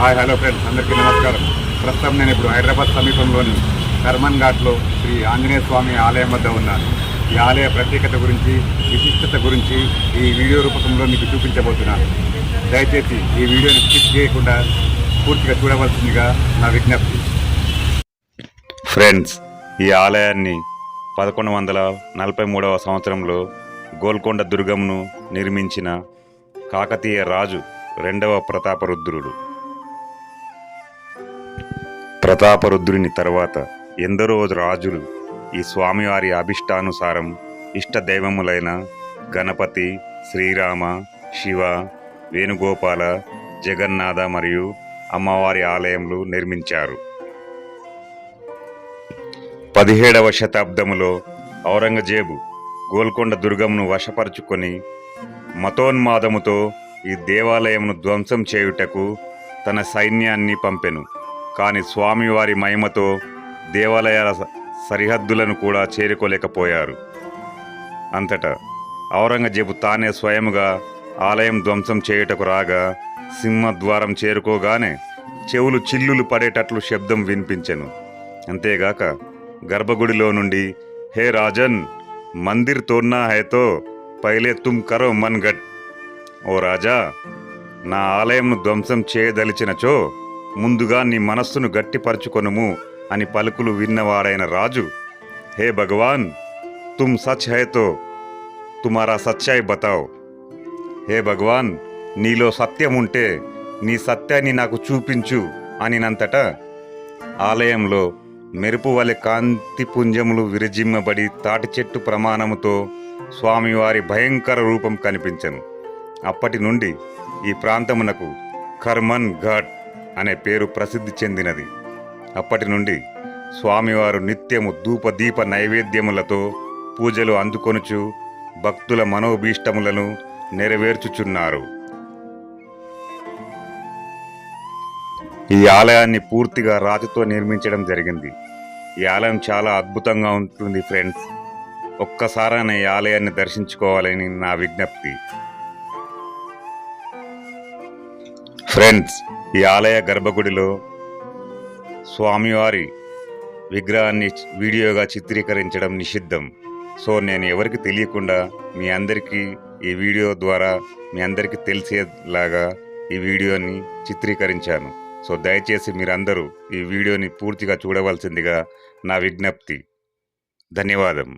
Hi hello friends అందరికీ నమస్కారం. ప్రస్తుతం నేను ఇప్పుడు హైదరాబాద్ సమీపంలోని కర్మన్ ఘాట్లో శ్రీ ఆంజనేయ స్వామి ఆలయం వద్ద ఉన్నాను. ఈ ఆలయ ప్రత్యేకత గురించి విశిష్టత గురించి ఈ వీడియో రూపకంలో మీకు చూపించబోతున్నాను. దయచేసి ఈ వీడియోని స్కిప్ చేయకుండా పూర్తిగా చూడవలసిందిగా నా విజ్ఞప్తి. ఫ్రెండ్స్ ఈ ఆలయాన్ని పదకొండు వందల నలభై మూడవ సంవత్సరంలో గోల్కొండ దుర్గంను నిర్మించిన కాకతీయ రాజు రెండవ ప్రతాపరుద్రుడు. ప్రతాపరుద్రుని తర్వాత ఎందరో రాజులు ఈ స్వామివారి అభిష్టానుసారం ఇష్ట దైవములైన గణపతి శ్రీరామ శివ వేణుగోపాల జగన్నాథ మరియు అమ్మవారి ఆలయంలు నిర్మించారు. పదిహేడవ శతాబ్దములో ఔరంగజేబు గోల్కొండ దుర్గంను వశపరుచుకొని మతోన్మాదముతో ఈ దేవాలయమును ధ్వంసం చేయుటకు తన సైన్యాన్ని పంపెను. కాని స్వామివారి మహిమతో దేవాలయాల సరిహద్దులను కూడా చేరుకోలేకపోయారు. అంతటా ఔరంగజేబు తానే స్వయముగా ఆలయం ధ్వంసం చేయుటకు రాగా సింహద్వారం చేరుకోగానే చెవులు చిల్లులు పడేటట్లు శబ్దం వినిపించెను. అంతేగాక గర్భగుడిలో నుండి హే రాజన్ మందిర్ తోడ్నా హైతో పైలే తుమ్ కరో మన్ గట్ ఓ రాజా నా ఆలయంను ధ్వంసం చేయదలిచినచో ముందుగా నీ మనస్సును గట్టిపరచుకొనుము అని పలుకులు విన్నవాడైన రాజు హే భగవాన్ తుమ్ సచ్ హై తో తుమారా సత్యాయి బతావ్. హే భగవాన్ నీలో సత్యం ఉంటే నీ సత్యాన్ని నాకు చూపించు అనినంతట ఆలయంలో మెరుపు వలె కాంతి పుంజములు విరజిమ్మబడి తాటి చెట్టు ప్రమాణముతో స్వామివారి భయంకర రూపం కనిపించను. అప్పటి నుండి ఈ ప్రాంతమునకు కర్మన్ ఘాట్ అనే పేరు ప్రసిద్ధి చెందినది. అప్పటి నుండి స్వామివారు నిత్యము ధూప దీప నైవేద్యములతో పూజలు అందుకొనుచు భక్తుల మనోభీష్టములను నెరవేర్చుచున్నారు. ఈ ఆలయాన్ని పూర్తిగా రాతితో నిర్మించడం జరిగింది. ఈ ఆలయం చాలా అద్భుతంగా ఉంటుంది ఫ్రెండ్స్. ఒక్కసారైనా ఈ ఆలయాన్ని దర్శించుకోవాలని నా విజ్ఞప్తి. ఫ్రెండ్స్ ఈ ఆలయ గర్భగుడిలో స్వామివారి విగ్రహాన్ని వీడియోగా చిత్రీకరించడం నిషిద్ధం. సో నేను ఎవరికి తెలియకుండా మీ అందరికీ ఈ వీడియో ద్వారా మీ అందరికీ తెలిసేలాగా ఈ వీడియోని చిత్రీకరించాను. సో దయచేసి మీరందరూ ఈ వీడియోని పూర్తిగా చూడవలసిందిగా నా విజ్ఞప్తి. ధన్యవాదం.